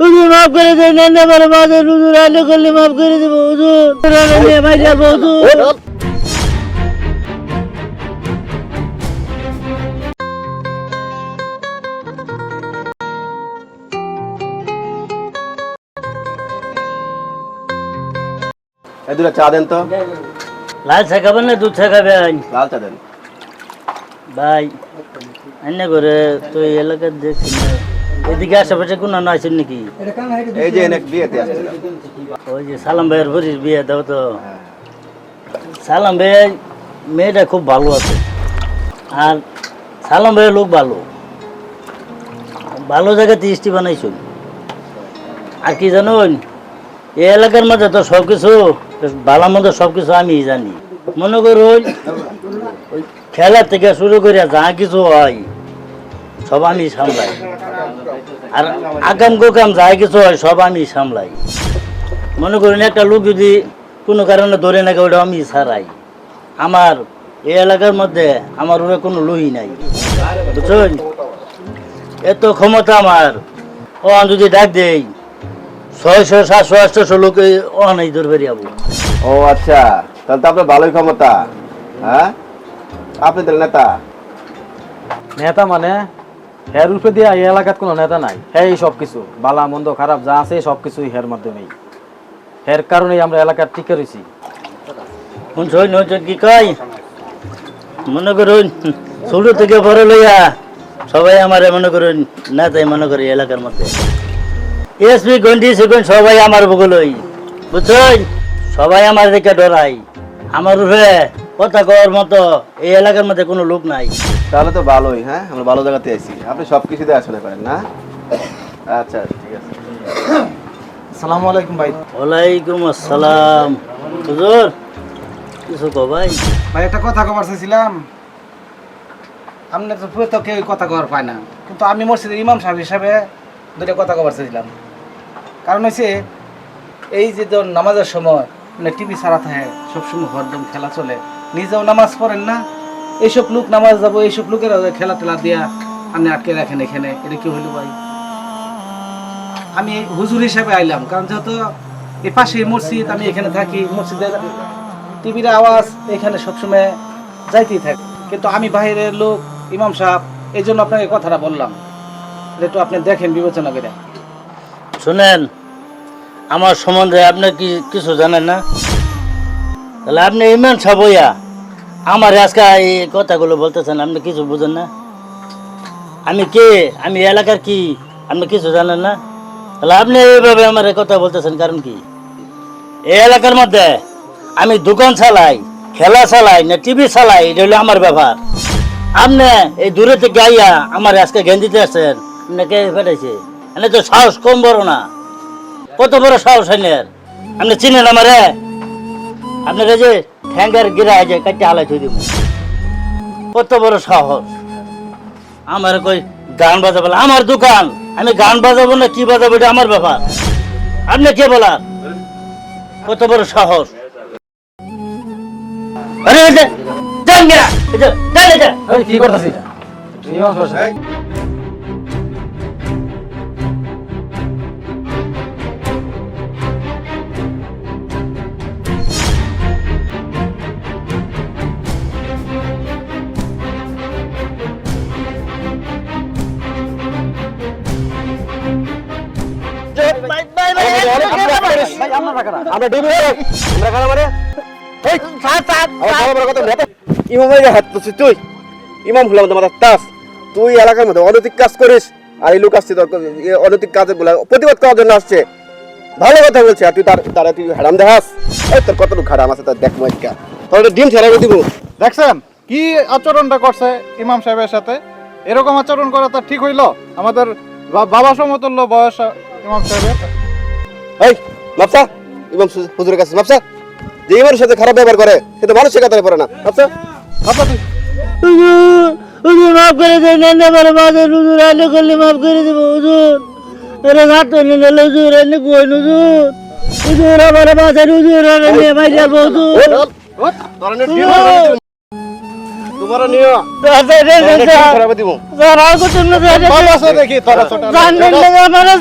হুজুর মাফ করে দেন না বলে বাজার হুজুর আলো করলে মাফ করে দেবো হুজুর। ভাই যাব হুজুর। এই দুটা চা দেন তো। লাল চা খাবেন না দুধ চা খাবেন লাল চা দেন। ভাই এনে করে তো এলাকার দেখছি না। এদিকে আশেপাশে কোনো আছেন নাকি? এই যে বিয়েতে ওই যে সালাম ভাইয়ের ভরির বিয়ে দাও তো। সালাম ভাই মেয়েটা খুব ভালো আছে। আর সালাম ভাইয়ের লোক ভালো। ভালো জায়গাতে স্টি বানাইছো আর কি জানো এই এলাকার মধ্যে তো সব কিছু ভালো মন্দ সব কিছু আমি জানি। মনে করুন খেলা থেকে শুরু করে যা কিছু হয় সব আমি সামলাই। আর আগাম গোকাম যা কিছু হয় সব আমি সামলাই। মনে করুন একটা লোক যদি কোনো কারণে ধরে নাকি ওটা আমি ছাড়াই। আমার এই এলাকার মধ্যে আমার ওরা কোনো লুই নাই। বুঝছেন? এত ক্ষমতা আমার। ও যদি ডাক দেই ছয়শো সাতশো আটশো লোক ও নাই ধরবে যাব। ও আচ্ছা। তাহলে তো আপনার ভালোই ক্ষমতা। হ্যাঁ? আপনি তাহলে নেতা? নেতা মানে? হের রূপে দিয়ে এই এলাকাত কোনো নেতা নাই। হ্যাঁ এই সব কিছু। বালা, মন্দ, খারাপ, যা আছে সব কিছুই হের মাধ্যমেই। হের কারণেই আমরা এলাকার টিকে রয়েছি। কি কয়? মনে করুন ছোট থেকে বড় লইয়া সবাই আমার মনে করুন না তাই মনে করি এলাকার মধ্যে। এসপি, গন্ডি সেগুন সবাই আমার বগলই বুঝছই সবাই আমার দিকে ডরাই। আমার উপরে কথা কওয়ার মতো এই এলাকার মধ্যে কোনো লোক নাই। তাহলে তো ভালোই হ্যাঁ? আমরা ভালো জায়গাতে আছি। আপনি সব কিছুতে আসলে করেন না? আচ্ছা ঠিক আছে। আসসালামু আলাইকুম ভাই। ওয়ালাইকুম আসসালাম। হুজুর কিছু কো ভাই? ভাই একটা কথা কবার চাইছিলাম। আপনার তো পুরো তো কেউ কথা কবার পায় না। কিন্তু আমি মসজিদের ইমাম সাহেব হিসাবে দুটো কথা কবার চাইছিলাম। কারণ হচ্ছে এই যে ধর নামাজের সময় মানে টিভি ছাড়া থাকে সবসময় হরদম খেলা চলে। নিজেও নামাজ পড়েন না এইসব লোক নামাজ যাব এইসব লোকের খেলা টেলা দিয়া আপনি আটকে রাখেন এখানে। এটা কি হইল ভাই? আমি হুজুর হিসাবে আইলাম, কারণ যেহেতু এই পাশে মসজিদ, আমি এখানে থাকি মসজিদের টিভির আওয়াজ এখানে সবসময় যাইতেই থাকে। কিন্তু আমি বাইরের লোক, ইমাম সাহেব, এই জন্য আপনাকে কথাটা বললাম। একটু আপনি দেখেন, বিবেচনা করে। শুনেন, আমার সম্বন্ধে আপনি কি কিছু জানেন না? তাহলে আপনি ইমান সাবইয়া আমার আজকে এই কথাগুলো বলতেছেন, আপনি কিছু বুঝেন না? আমি কে? আমি এলাকার কি? আপনি কিছু জানেন না? তাহলে আপনি এইভাবে আমার কথা বলতেছেন কারণ কি? এই এলাকার মধ্যে আমি দোকান চালাই, খেলা চালাই, না টিভি চালাই, এটা হলো আমার ব্যাপার আপনি এই দূরে থেকে আইয়া আমার আজকে জ্ঞান দিতে আসছেন, আপনি কে ফেটাইছে? এনে তো সাহস কম বড় না। কত বড় সাহস এনের? আপনি চিনেন আমারে? আপনার যে ঠ্যাঙ্গার গিরা যে কাটতে আলাই থই দিব কত বড় সাহস আমার কই গান বাজাবো। আমার দোকান আমি গান বাজাবো না কি বাজাবো এটা আমার ব্যাপার আপনি কে বলার কত বড় সাহস আরে। এই, কি করতেছি ভাই আপনার টাকাটা আমরা ডুবে আমরা খারাপ মানে? এই স্যার, স্যার, আমার বড় বড় কথা নেতা ইমামের হাত তুলছিস তুই। ইমাম হলাম তোমার তাস তুই এলাকার মধ্যে অনৈতিক কাজ করিস আর এই লোক আসছে তোর অনৈতিক কাজে বলে প্রতিবাদ করার জন্য আসছে। ভালো কথা বলছে আর তুই তার তারা তুই হারাম দেখাস। এই তোর কতটুকু হারাম আছে তোর দেখ তোর ডিম ছেড়ে দিব। দেখছেন কি আচরণটা করছে ইমাম সাহেবের সাথে? এরকম আচরণ করা তো ঠিক হইল। আমাদের বাবা সমতুল্য বয়স ইমাম সাহেবের। এই মাপসা ইমাম হুজুরের কাছে মাপসা যে ইমামের সাথে খারাপ ব্যবহার করে সে তো মানুষ শেখাতে পারে না। মাপসা তুই হুজুর মাফ করে দেন না বলে বাজার হুজুর আলো করলে মাফ করে দেবো হুজুর। আরে হইলে গেল হুজুর এনে কইন হুজুর। হুজুর আমার বাজার হুজুর আরে ভাই যাব হুজুর। তোর ডিম ছেড়ে দিব। তোমার নিয়ে চাচা খারাপ দিব দেখি তোরা ছোট না না মানে